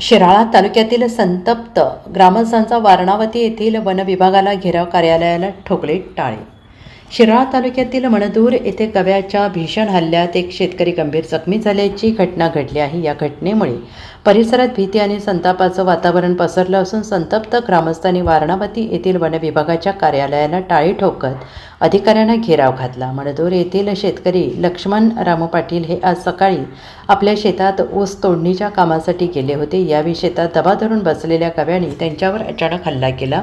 शिराळा तालुक्यातील संतप्त ग्रामस्थांचा वारणावती येथील वन विभागाला घेराव कार्यालयाला ठोकले टाळे. शिराळा तालुक्यातील मणदूर येथे गव्याच्या भीषण हल्ल्यात एक शेतकरी गंभीर जखमी झाल्याची घटना घडली आहे. या घटनेमुळे परिसरात भीती आणि संतापाचं वातावरण पसरलं असून संतप्त ग्रामस्थांनी वारणावती येथील वन विभागाच्या कार्यालयाला टाळी ठोकत अधिकाऱ्यांना घेराव घातला. मणदूर येथील शेतकरी लक्ष्मण रामू पाटील हे आज सकाळी आपल्या शेतात ऊस तोडणीच्या कामासाठी गेले होते. यावेळी शेतात दबा धरून बसलेल्या गव्याने त्यांच्यावर अचानक हल्ला केला.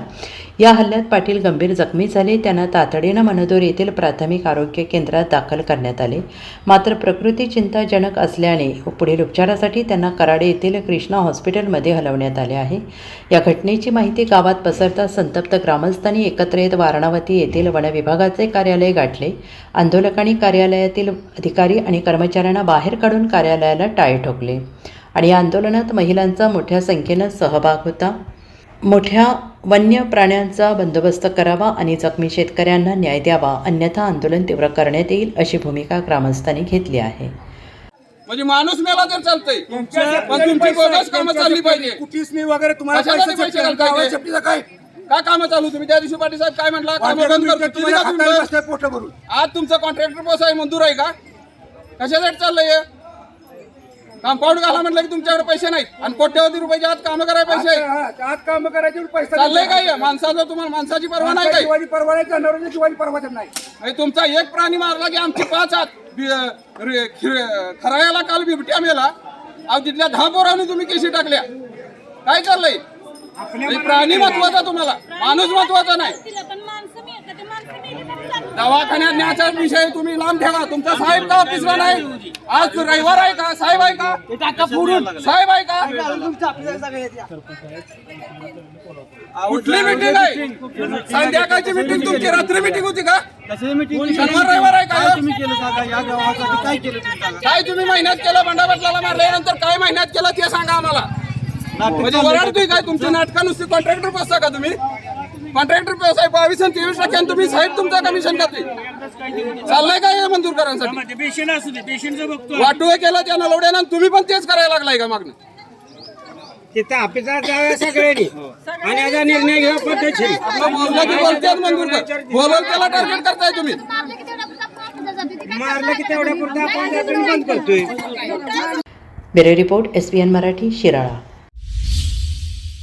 या हल्ल्यात पाटील गंभीर जखमी झाले. त्यांना तातडीनं मनोदूर येथील प्राथमिक आरोग्य केंद्रात दाखल करण्यात आले. मात्र प्रकृती चिंताजनक असल्याने पुढील उपचारासाठी त्यांना कराडे येथील कृष्णा हॉस्पिटलमध्ये हलवण्यात आले आहे. या घटनेची माहिती गावात पसरता संतप्त ग्रामस्थांनी एकत्र येत वारणावती येथील वन विभागाचे कार्यालय गाठले. आंदोलकांनी कार्यालयातील अधिकारी आणि कर्मचाऱ्यांना बाहेर काढून कार्यालयाला टाळे ठोकले आणि या आंदोलनात महिलांचा मोठ्या संख्येनं सहभाग होता. मोठ्या वन्य प्राण्यांचा बंदोबस्त करावा आणि जखमी शेतकऱ्यांना न्याय द्यावा अन्यथा आंदोलन तीव्र करण्यात येईल अशी भूमिका ग्रामस्थांनी घेतली आहे. म्हणजे माणूस मेला तर चालतंय. तुमची बोगस कामं चालली पाहिजे. वागरे तुम्हाला पैसे? घालताय? शेपटीचं काय? का कामं चालू तुम्ही? त्या दिवशी पाटील साहेब काय म्हटलं कामं आज तुमचं कॉन्ट्रॅक्टर बस आहे मंजूर आहे का? कशासाठी चाललंय? कंपाऊंड घाला म्हटलं की तुमच्याकडे पैसे नाहीत. आणि कोट्यवधी रुपयाचे आज कामं करायला पैसे. हा, आज काम करायचे पैसा चाललंय काय? माणसाचं तुम्हाला माणसाची परवा नाही काय शिवाजी परवा नाही जनावरांची शिवाजी परवा नाही. तुमचा एक प्राणी मारला की आमची पाच हात. बि- रे- खिर- खरायाला काल बिबट्या मेला. अहो तिथल्या दहा पोरांनी तुम्ही केशी टाकल्या. काय चाललंय? म्हणजे प्राणी महत्त्वाचा तुम्हाला. माणूस महत्त्वाचा नाही तिला पण माणसं मिळतात ते माणसं मिळली तरी चालतं. दवाखान्यात न्यायचा विषय तुम्ही लांब ठेवा. तुमचा साहेब का ऑफिसला नाही? आज रविवार आहे का? साहेब आहे का? साहेब आहे का? कुठली मिटिंग आहे? संध्याकाळची मिटिंग तुमची? रात्री मिटिंग होती का? शनिवार रविवार आहे का? काय तुम्ही महिन्यात केलं बंडाबटला मारल्यानंतर काय महिन्यात केलं ते सांगा आम्हाला. म्हणजे वराडतोय काय तुमची नाटकं? नुसती कॉन्ट्रॅक्टर बसता का तुम्ही? कॉन्ट्रॅक्टर साहेब बावीस आणि तेवीस टक्क्यानं तुम्ही साहेब तुमचं कमिशन खाते चाललंय काय हे मंजूर करायसाठी पेशंट असू दे पेशंटचं बघतो वाटोळ केलं त्या नलवड्यानं आणि तुम्ही पण तेच करायला लागलाय का मागणं? तिथं ऑफिसात जाऊया सगळ्यांनी. आणि याचा निर्णय घ्या पद्धतशीर आपलं बोललं की बोलतेच मंजूर कर बोलवलं त्याला टार्गेट करताय तुम्ही. मारलं की की तेवढ्या पुरता आपण बंद करतोय. Bureau report S Marathi Shirala.